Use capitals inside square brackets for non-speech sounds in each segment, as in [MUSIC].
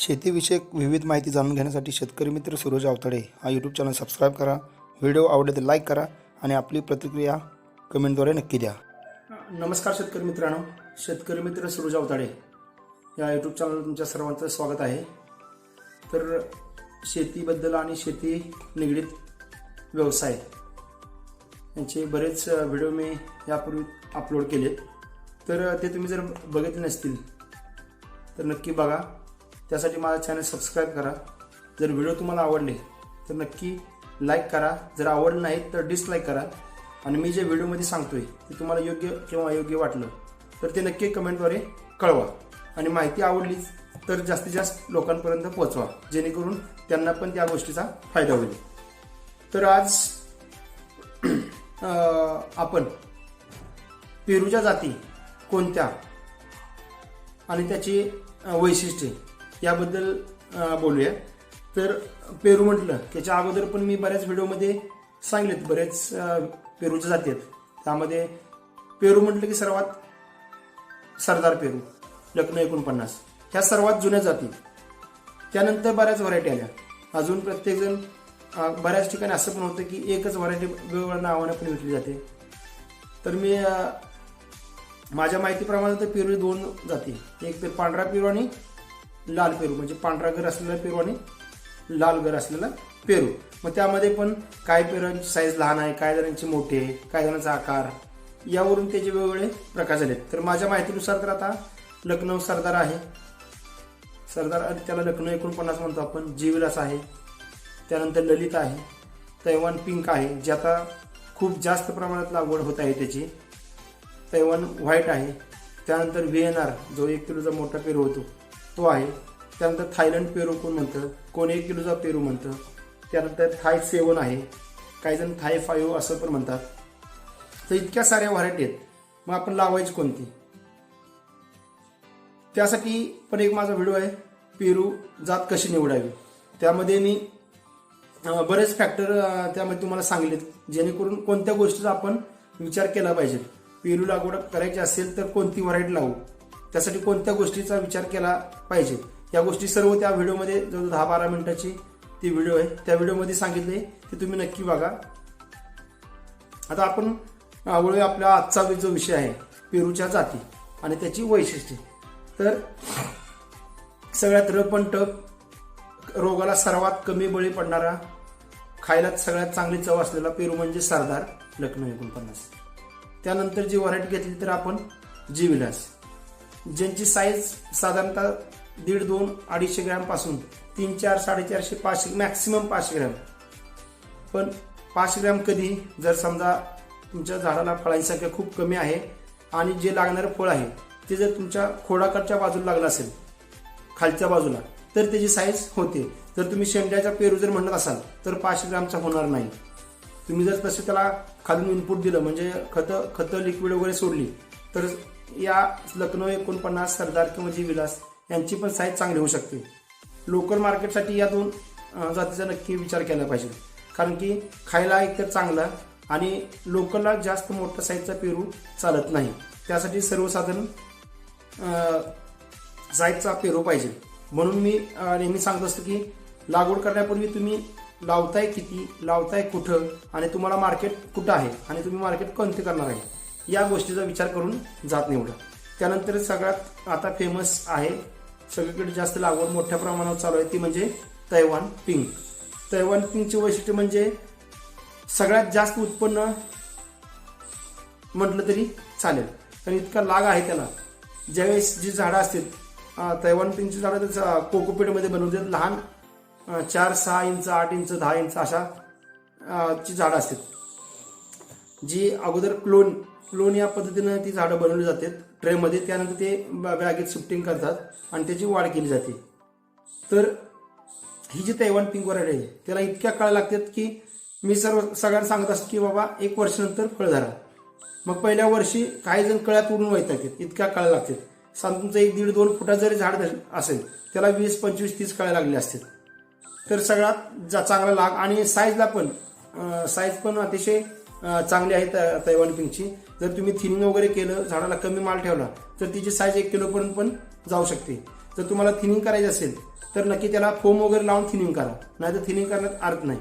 शेतीविषयक विविध माहिती जाणून घेण्यासाठी शेतकरी मित्र सूरज आवताडे. हा यूट्यूब चॅनल सबस्क्राईब करा. व्हिडिओ आवडले तर लाईक करा आणि आपली प्रतिक्रिया कमेंटद्वारे नक्की द्या. नमस्कार शेतकरी मित्रांनो. शेतकरी मित्र सूरज आवताडे. या यूट्यूब चॅनलवर तुमच्या सर्वांचं स्वागत आहे. तर शेतीबद्दल आणि शेती निगडीत व्यवसाय यांचे बरेच व्हिडिओ मी यापूर्वी अपलोड केले तर ते तुम्ही जर बघितले नसतील तर नक्की बघा. त्यासाठी माझा चॅनल सबस्क्राईब करा. जर व्हिडिओ तुम्हाला आवडले तर नक्की लाईक करा. जर आवडलं नाही तर डिसलाईक करा. आणि मी जे व्हिडिओमध्ये सांगतोय ते तुम्हाला योग्य किंवा अयोग्य वाटलं तर ते नक्की कमेंटद्वारे कळवा. आणि माहिती आवडलीच तर जास्तीत जास्त लोकांपर्यंत पोहोचवा. जेणेकरून त्यांना पण त्या गोष्टीचा फायदा होईल. तर आज [CLEARS THROAT] आपण पेरूच्या जाती कोणत्या? आणि त्याची वैशिष्ट्ये. याबद्दल बोलूया. तर पेरू म्हटलं त्याच्या अगोदर पण मी बऱ्याच व्हिडिओमध्ये सांगलेत बरेच पेरूच्या जाती आहेत. त्यामध्ये पेरू म्हटलं की सर्वात सरदार पेरू लग्न एकोणपन्नास. ह्या सर्वात जुन्या जाती. त्यानंतर बऱ्याच व्हरायटी आल्या. अजून प्रत्येकजण बऱ्याच ठिकाणी असं पण होतं की एकच व्हरायटी वेगवेगळ्या नावाने पण विकली जाते. तर मी माझ्या माहितीप्रमाणे तर पेरू दोन जाती. एक तर पांढरा पेरू आणि लाल पेरू म्हणजे पांढरा घर असलेला पेरू आणि लाल घर असलेला पेरू. मग त्यामध्ये पण काय पेरूंची साईज लहान आहे काय जणांची मोठी आहे काय जणांचा आकार. यावरून त्याचे वेगवेगळे प्रकार झाले तर माझ्या माहितीनुसार तर आता लखनौ सरदार आहे. सरदार त्याला लखनौ एकोणपन्नास म्हणतो आपण. जीविलास आहे. त्यानंतर ललित आहे. तैवान पिंक आहे जे आता खूप जास्त प्रमाणात लागवड होत आहे त्याची. तैवान व्हाईट आहे. त्यानंतर व्ही एन आर जो एक किलोचा मोठा पेरू होतो. तो आहे. त्यानंतर थायलंड पेरू कोण म्हणतं? कोण एक किलोचा पेरू म्हणतं? त्यानंतर थाय सेवन आहे. काही जण थाय फाईव्ह असं पण म्हणतात. तर इतक्या साऱ्या व्हरायटी आहेत. मग आपण लावायची कोणती? त्यासाठी पण एक माझा व्हिडिओ आहे. पेरू जात कशी निवडावी? त्यामध्ये मी बरेच फॅक्टर त्यामध्ये तुम्हाला सांगलेत. जेणेकरून कोणत्या गोष्टीचा आपण विचार केला पाहिजे. पेरू लागवड करायची असेल तर कोणती व्हरायटी लावू? त्यासाठी कोणत्या गोष्टीचा विचार केला पाहिजे? या गोष्टी सर्व त्या व्हिडिओमध्ये जवळ दहा बारा मिनिटाची ती व्हिडिओ आहे. त्या व्हिडिओमध्ये सांगितले ते तुम्ही नक्की बघा. आता आपण वळूया आपला आजचा जो विषय आहे पेरूच्या जाती आणि त्याची वैशिष्ट्ये. तर सगळ्यात र पण टप रोगाला सर्वात कमी बळी पडणारा खायला सगळ्यात चांगली चव असलेला पेरू म्हणजे सरदार लखनौ एकोणपन्नास. त्यानंतर जी व्हरायटी घेतली तर आपण जी विलास. ज्यांची साईज साधारणतः दीड दोन अडीचशे ग्रॅमपासून तीन चार साडेचारशे पाचशे मॅक्सिमम पाचशे ग्रॅम. पण पाचशे ग्रॅम कधी जर समजा तुमच्या झाडाला फळांची संख्या खूप कमी आहे आणि जे लागणारं फळ आहे ते जर तुमच्या खोडाकडच्या बाजूला लागलं असेल खालच्या बाजूला तर त्याची साईज होते. जर तुम्ही शेंड्याचा पेरू जर म्हणत असाल तर पाचशे ग्रॅमचा होणार नाही. तुम्ही जर तसे त्याला खालून इनपुट दिलं म्हणजे खतं खतं लिक्विड वगैरे सोडली तर या लखनौ एकोणपन्नास सरदार किंवा जी विलास यांची पण साईज चांगली होऊ शकते. लोकल मार्केटसाठी या दोन जातीचा नक्की विचार केला पाहिजे. कारण की खायला एकतर चांगला आणि लोकलला जास्त मोठ्या साईजचा पेरू चालत नाही. त्यासाठी सर्वसाधारण साईजचा पेरू पाहिजे. म्हणून मी नेहमी सांगत असतो की लागवड करण्यापूर्वी तुम्ही लावताय किती लावताय कुठं आणि तुम्हाला मार्केट कुठं आहे आणि तुम्ही मार्केट कोणते करणार आहे. या गोष्टीचा विचार करून जात निवडा. त्यानंतर सगळ्यात आता फेमस आहे सगळीकडे जास्त लागवड मोठ्या प्रमाणावर चालू आहे ती म्हणजे तैवान पिंक तैवान पिंकचे वैशिष्ट्य म्हणजे सगळ्यात जास्त उत्पन्न म्हटलं तरी चालेल. कारण इतका लाग आहे त्याला. ज्यावेळेस जी झाडं असतील तैवान पिंकची झाडं तर कोकोपीटमध्ये बनवतात लहान चार सहा इंच आठ इंच दहा इंच अशा ची झाडं असतात जी अगोदर क्लोन क्लोन या पद्धतीनं ती झाडं बनवली जातात. ट्रेमध्ये त्यानंतर ते बॅगेत शिफ्टिंग करतात आणि त्याची वाढ केली जाते. तर ही जी तैवान पिंक व्हरायटी आहे त्याला इतक्या काळ लागतात की मी सर्व सगळ्यांना सांगत असतो की बाबा एक वर्षानंतर फळ झाला. मग पहिल्या वर्षी काही जण कळ्यात उडून वैतात आहेत इतक्या काळ लागतात. साधारण तुमचं एक दीड दोन फुटा जरी झाड असेल त्याला वीस पंचवीस तीस कळ्या लागले असतील तर सगळ्यात जा चांगला लाग आणि साईजला पण साईज पण अतिशय चांगली आहे त- तैवान पिंकची जर तुम्ही थिनिंग वगैरे केलं झाडाला कमी माल ठेवला तर तिची साईज एक किलोपर्यंत पण जाऊ शकते. जर तुम्हाला थिनिंग करायची असेल तर नक्की त्याला फोम वगैरे लावून थिनिंग करा. नाही तर थिनिंग करण्यात अर्थ नाही.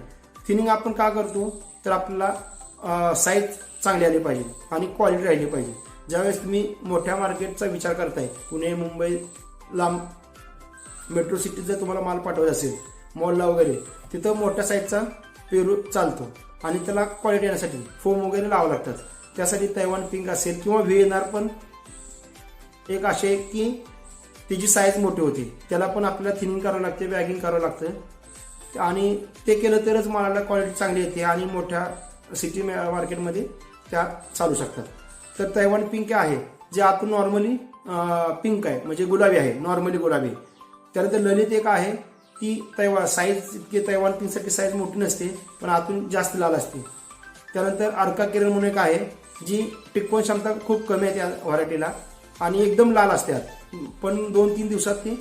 थिनिंग आपण का करतो? तर आपल्याला साईज चांगली आली पाहिजे आणि क्वालिटी राहिली पाहिजे. ज्यावेळेस तुम्ही मोठ्या मार्केटचा विचार करताय पुणे मुंबई लांब मेट्रो सिटीत जर तुम्हाला माल पाठवायचा असेल मॉलला वगैरे तिथं मोठ्या साईजचा पेरू चालतो. आणि त्याला क्वालिटी येण्यासाठी फोम वगैरे लावावं लागतात. त्यासाठी तैवान पिंक असेल किंवा व्ही एन आर पण एक असे की त्याची साईज मोठी होती. त्याला पण आपल्याला थिनिंग करावं लागते बॅगिंग करावं लागतं. आणि ते केलं तरच मालाला क्वालिटी चांगली येते आणि मोठ्या सिटी मार्केटमध्ये त्या चालू शकतात. तर तैवान पिंक आहे जे आतून नॉर्मली पिंक आहे म्हणजे गुलाबी आहे नॉर्मली गुलाबी. त्यानंतर ललित एक आहे ती तैवा साईज इतकी तैवान पिनसाठी साईज मोठी नसते पण आतून जास्त लाल असते. त्यानंतर अर्का किरण म्हणून एक आहे जी टिकवण क्षमता खूप कमी आहे त्या व्हरायटीला आणि एकदम लाल असतात पण दोन तीन दिवसात ती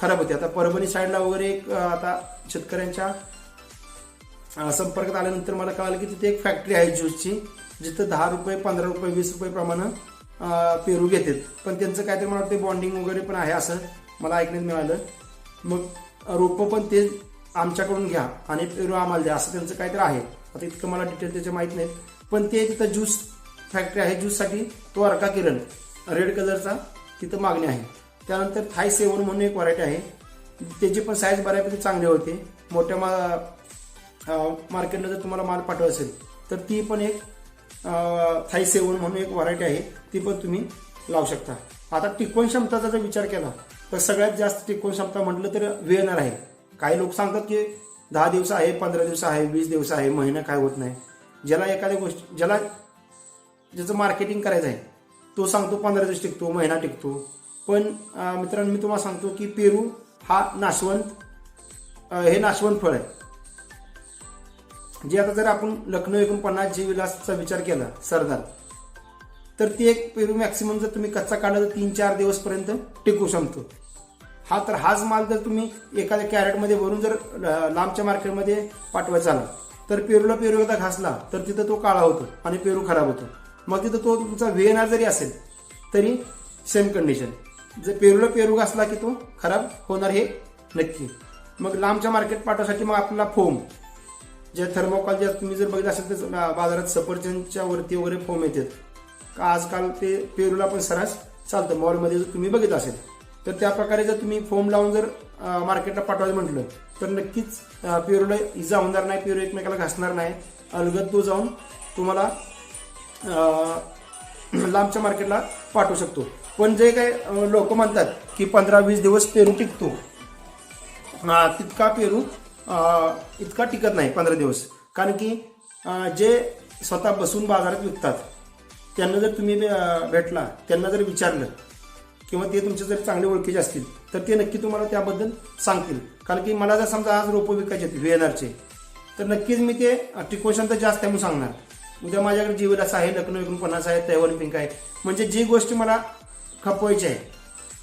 खराब होते. आता परभणी साईडला वगैरे एक आता शेतकऱ्यांच्या संपर्कात आल्यानंतर मला कळालं की तिथे एक फॅक्टरी आहे ज्यूसची जिथं दहा रुपये पंधरा रुपये वीस रुपये प्रमाणे पेरू घेतात. पण त्यांचं काहीतरी मला वाटतं बॉन्डिंग वगैरे पण आहे असं मला ऐकण्यात मिळालं. मग रोपं पण ते आमच्याकडून घ्या आणि पेरू आम्हाला द्या असं त्यांचं काहीतरी आहे. आता इतकं मला डिटेल त्याचे माहीत नाहीत. पण ते तिथं ज्यूस फॅक्टरी आहे ज्यूससाठी तो अर्का किरण रेड कलरचा तिथं मागणी आहे. त्यानंतर थाय सेवन म्हणून एक व्हरायटी आहे. त्याची पण साईज बऱ्यापैकी चांगली होते. मोठ्या मा मार्केटला जर तुम्हाला माल पाठवत असेल तर ती पण एक थाई सेवन म्हणून एक व्हरायटी आहे. ती पण तुम्ही लावू शकता. आता टिकवण क्षमताचा जर विचार केला तर सगळ्यात जास्त टिकवून क्षमता म्हटलं तर वेळणार आहे. काही लोक सांगतात की दहा दिवस आहे पंधरा दिवस आहे वीस दिवस आहे महिना काय होत नाही. ज्याला एखाद्या गोष्ट ज्याला ज्याचं मार्केटिंग करायचं आहे तो सांगतो पंधरा दिवस टिकतो महिना टिकतो. पण मित्रांनो मी तुम्हाला सांगतो की पेरू हा नाशवंत हे नाशवंत फळ आहे. जे आता जर आपण लखनौ एकोणपन्नास जी विलासचा विचार केला सरदार तर ती एक पेरू मॅक्सिमम जर तुम्ही कच्चा काढला तर तीन चार दिवसपर्यंत टिकू शकतो. हा तर हाच माल जर तुम्ही एखाद्या कॅरेटमध्ये भरून जर लांबच्या मार्केटमध्ये पाठवायचा आला तर पेरूला पेरू एकदा घासला तर तिथं तो काळा होतो आणि पेरू खराब होतो. मग तिथं तो तुमचा व्हीएनआर जरी असेल तरी सेम कंडिशन जर पेरूला पेरू घासला की तो खराब होणार हे नक्की. मग लांबच्या मार्केट पाठवासाठी मग आपला फोम जे थर्मोकॉल जे तुम्ही जर बघितलं असेल तर बाजारात सफरचंदच्या वरती वगैरे फोम येतात. का आजकाल ते पेरूला पण सरास चालतं. मॉलमध्ये जर तुम्ही बघित असेल तर त्या प्रकारे जर तुम्ही फोम लावून जर मार्केटला पाठवायचं म्हटलं तर नक्कीच पेरूला इजा होणार नाही पेरू एकमेकाला घासणार नाही. अलगद तो जाऊन तुम्हाला लांबच्या मार्केटला पाठवू शकतो. पण जे काही लोक म्हणतात की पंधरा वीस दिवस पेरू टिकतो. तितका पेरू इतका टिकत नाही पंधरा दिवस. कारण की जे स्वतः बसून बाजारात विकतात त्यांना जर तुम्ही भेटला त्यांना जर विचारलं किंवा ते तुमचे जर चांगले ओळखीचे असतील तर ते नक्की तुम्हाला त्याबद्दल सांगतील. कारण की मला जर समजा आज रोपं विकायचे आहेत व्हीएनआरचे तर नक्कीच मी ते टिकोशन तर जास्त आहे म्हणून सांगणार. उद्या माझ्याकडे जीवलास आहे लग्न एकोणपन्नास आहे तैवान पिंक आहे. म्हणजे जी गोष्ट मला खपवायची आहे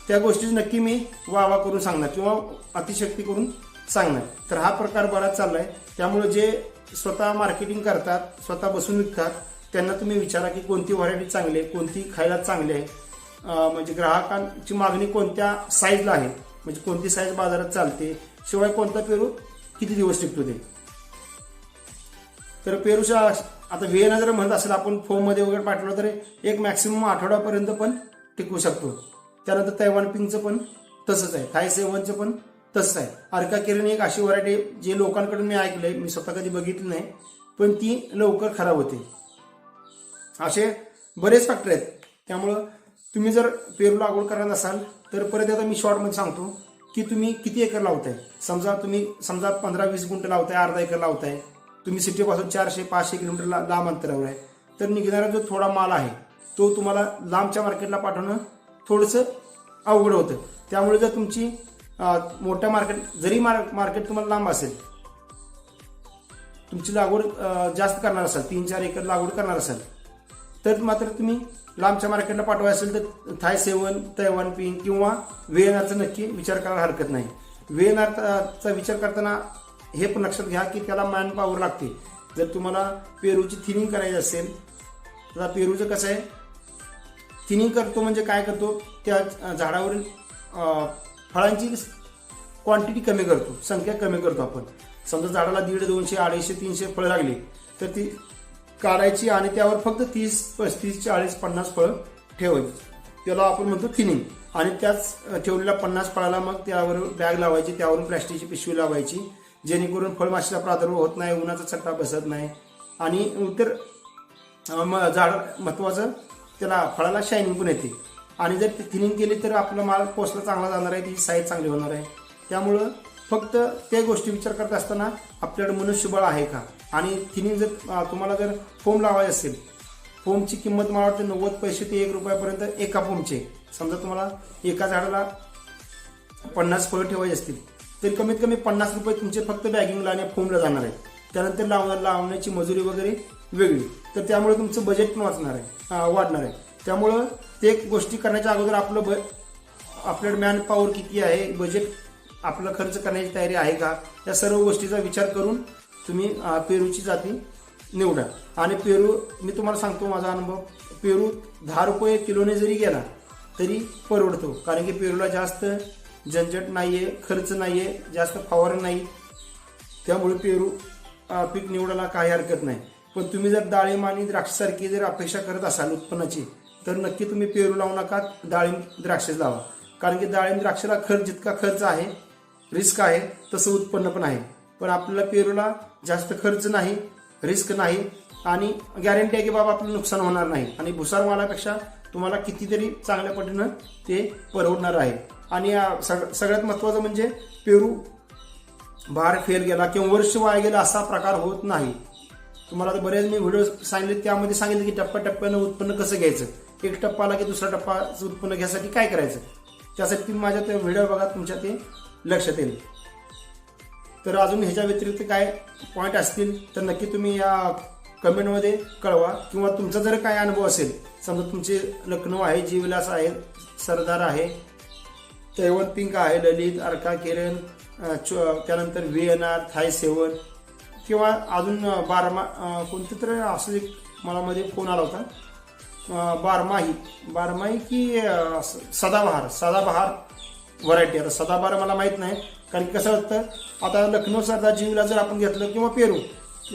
त्या गोष्टीची नक्की मी वावा करून सांगणार किंवा अतिशक्ती करून सांगणार. तर हा प्रकार बराच चालला आहे त्यामुळे जे स्वतः मार्केटिंग करतात स्वतः बसून विकतात त्यांना तुम्ही विचारा की कोणती व्हरायटी चांगली आहे कोणती खायला चांगली आहे. म्हणजे ग्राहकांची मागणी कोणत्या साईजला आहे? म्हणजे कोणती साईज बाजारात चालते? शिवाय कोणता पेरू किती दिवस टिकतो ते? तर पेरूच्या आता व्हिएना जर म्हणत असेल आपण फोममध्ये वगैरे पाठवलं तर एक मॅक्सिमम आठवड्यापर्यंत पण टिकू शकतो. त्यानंतर तैवान पिंगचं पण तसंच आहे. थाय सेवनचं पण तसंच आहे. अर्का किरण एक अशी व्हरायटी जे लोकांकडून मी ऐकलंय मी स्वतः कधी बघितली नाही पण ती लवकर खराब होते. असे बरेच फॅक्टर आहेत. त्यामुळं तुम्ही जर पेरू लागवड करणार असाल तर परत आता मी शॉर्टमध्ये सांगतो की तुम्ही किती एकर लावताय? समजा तुम्ही समजा पंधरा वीस गुंट लावताय अर्धा एकर लावताय. तुम्ही सिटीपासून चारशे पाचशे किलोमीटर लांब अंतरावर आहे. तर निघणारा जो थोडा माल आहे तो तुम्हाला लांबच्या मार्केटला पाठवणं थोडंसं अवघड होतं. त्यामुळे जर तुमची मोठ्या मार्केट जरी मार- मार्केट तुम्हाला लांब असेल तुमची लागवड जास्त करणार असाल तीन चार एकर लागवड करणार असाल तर मात्र तुम्ही लांबच्या मार्केटला पाठवायचं असेल तर थाय सेवन तैवान पिन किंवा व्हीएनआरचा नक्की विचार करायला हरकत नाही. वेनाचा विचार करताना हे पण लक्षात घ्या की त्याला मॅन पॉवर लागते. जर तुम्हाला पेरूची थिनिंग करायची असेल तर पेरूचं कसं आहे? थिनिंग करतो म्हणजे काय करतो? त्या झाडावरील फळांची क्वांटिटी कमी करतो संख्या कमी करतो आपण. समजा झाडाला दीड दोनशे अडीचशे तीनशे फळं लागली तर ती काढायची आणि त्यावर फक्त तीस पस्तीस चाळीस पन्नास फळं ठेवायची. त्याला आपण म्हणतो थिनिंग आणि त्याच ठेवलेल्या पन्नास फळाला मग त्यावर बॅग लावायची त्यावरून प्लॅस्टिकची पिशवी लावायची जेणेकरून फळमाशीचा प्रादुर्भाव होत नाही उन्हाचा चट्टा बसत नाही. आणि इतर झाड महत्वाचं त्याला फळाला शायनिंग पण येते. आणि जर थिनिंग केली तर आपला माल पोचला चांगला जाणार आहे त्याची साईज चांगली होणार आहे. त्यामुळं फक्त त्या गोष्टी विचार करत असताना आपल्याकडे मनुष्यबळ आहे का? आणि तिने जर तुम्हाला जर फोम लावायचे असेल फोमची किंमत मला वाटते नव्वद पैसे ते एक रुपयापर्यंत एका फोमचे समजा तुम्हाला एका झाडाला पन्नास फळं ठेवायची असतील तर कमीत कमी पन्नास रुपये तुमचे फक्त बॅगिंगला आणि फोमला जाणार आहे त्यानंतर लावणार लावण्याची मजुरी वगैरे वेगळी. तर त्यामुळे तुमचं बजेट पण वाचणार आहे वाढणार आहे. त्यामुळं ते गोष्टी करण्याच्या अगोदर आपलं ब आपल्याकडे मॅन पॉवर किती आहे बजेट आपलं खर्च करण्याची तयारी आहे का या सर्व गोष्टीचा विचार करून तुम्ही पेरूची जाती निवडा. आणि पेरू मी तुम्हाला सांगतो माझा अनुभव. पेरू दहा रुपये किलोने जरी गेला तरी परवडतो. कारण की पेरूला जास्त झंझट नाही आहे खर्च नाही आहे जास्त फवारण नाही. त्यामुळे पेरू पीक निवडायला काही हरकत नाही. पण तुम्ही जर डाळिंब आणि द्राक्षासारखी जर अपेक्षा करत असाल उत्पन्नाची तर नक्की तुम्ही पेरू लावू नका डाळिंब द्राक्षच लावा. कारण की डाळिंब द्राक्षाला खर्च जितका खर्च आहे रिस्क आहे तसं उत्पन्न पण आहे. पण आपल्याला पेरूला जास्त खर्च नाही रिस्क नाही आणि गॅरंटी आहे की बाबा आपलं नुकसान होणार नाही. आणि भुसार मालापेक्षा तुम्हाला कितीतरी चांगल्या पद्धतीनं ते परवडणार आहे. आणि सग- सगळ्यात महत्त्वाचं म्हणजे पेरू बाहेर फेल गेला किंवा वर्ष वाया गेला असा प्रकार होत नाही. तुम्हाला तर बरेच मी व्हिडिओ सांगितले त्यामध्ये सांगितलं की टप्प्याटप्प्यानं उत्पन्न कसं घ्यायचं? एक टप्पा आला की दुसरा टप्पा उत्पन्न घ्यायसाठी काय करायचं? त्यासाठी तुम्ही माझ्या त्या व्हिडिओ बघा तुमच्या ते लक्षात येईल. तर अजून ह्याच्या व्यतिरिक्त काय पॉईंट असतील तर नक्की तुम्ही या कमेंटमध्ये कळवा. किंवा तुमचा जर काय अनुभव असेल समजा तुमचे लखनौ आहे जीवलास आहे सरदार आहे तैवन पिंक आहे ललित अर्का केरन त्यानंतर V N R Thai seven किंवा अजून बारमा अ, कोणतं तर असं एक मला मध्ये फोन आला होता. बारमाही. बारमाही की सदाबहार. सदाबहार व्हरायटी आता सदाबहार मला माहीत नाही. कारण की कसं वाटतं आता लखनौ सरदार जीवला जर आपण घेतलं किंवा पेरू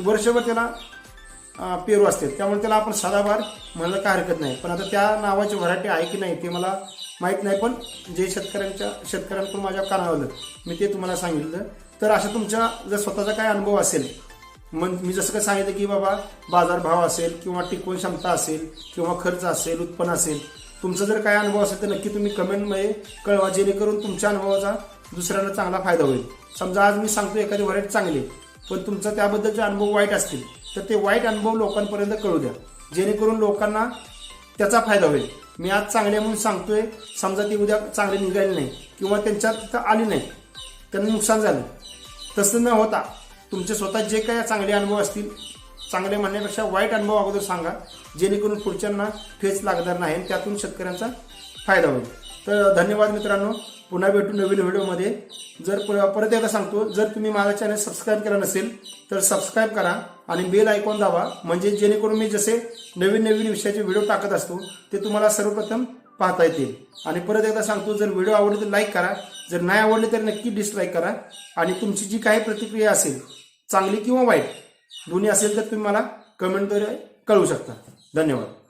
वर्षभर त्याला पेरू असते त्यामुळे त्याला आपण सदाबार म्हणायला काय हरकत नाही. पण आता त्या नावाची व्हरायटी आहे की नाही ते मला माहीत नाही पण जे शेतकऱ्यांच्या शेतकऱ्यांकडून माझ्या कानावलं मी ते तुम्हाला सांगितलं. तर अशा तुमच्या जर स्वतःचा काय अनुभव असेल मन मी जसं काय सांगितलं की बाबा बाजारभाव असेल किंवा टिकवून क्षमता असेल किंवा खर्च असेल उत्पन्न असेल तुमचा जर काय अनुभव असेल तर नक्की तुम्ही कमेंटमध्ये कळवा जेणेकरून तुमच्या अनुभवाचा दुसऱ्यांना चांगला फायदा होईल. समजा आज मी सांगतो एखादी व्हरायटी चांगली पण तुमचा त्याबद्दलचे अनुभव वाईट असतील तर ते वाईट अनुभव लोकांपर्यंत कळू द्या. जेणेकरून लोकांना त्याचा फायदा होईल. मी आज चांगले म्हणून सांगतोय समजा ती उद्या चांगली निघाली नाही किंवा त्यांच्यात तिथं आली नाही त्यांना नुकसान झालं. तसं न होता तुमचे स्वतः जे काही चांगले अनुभव असतील चांगले म्हणण्यापेक्षा वाईट अनुभव अगोदर सांगा जेणेकरून पुढच्यांना ठेच लागणार नाही आणि त्यातून शेतकऱ्यांचा फायदा होईल. तर धन्यवाद मित्रांनो. पुन्हा भेटू नवीन व्हिडिओमध्ये. जर प- परत एकदा सांगतो जर तुम्ही माझा चॅनल सबस्क्राईब केला नसेल तर सबस्क्राईब करा आणि बेल आयकॉन दावा म्हणजे जेणेकरून मी जसे नवीन नवीन विषयाचे व्हिडिओ टाकत असतो ते तुम्हाला सर्वप्रथम पाहता येतील. आणि परत एकदा सांगतो जर व्हिडिओ आवडले तर लाईक करा. जर नाही आवडले तर नक्की डिसलाईक करा. आणि तुमची जी काही प्रतिक्रिया असेल चांगली किंवा वाईट दोन्ही असेल तर तुम्ही मला कमेंटद्वारे कळवू शकता. धन्यवाद.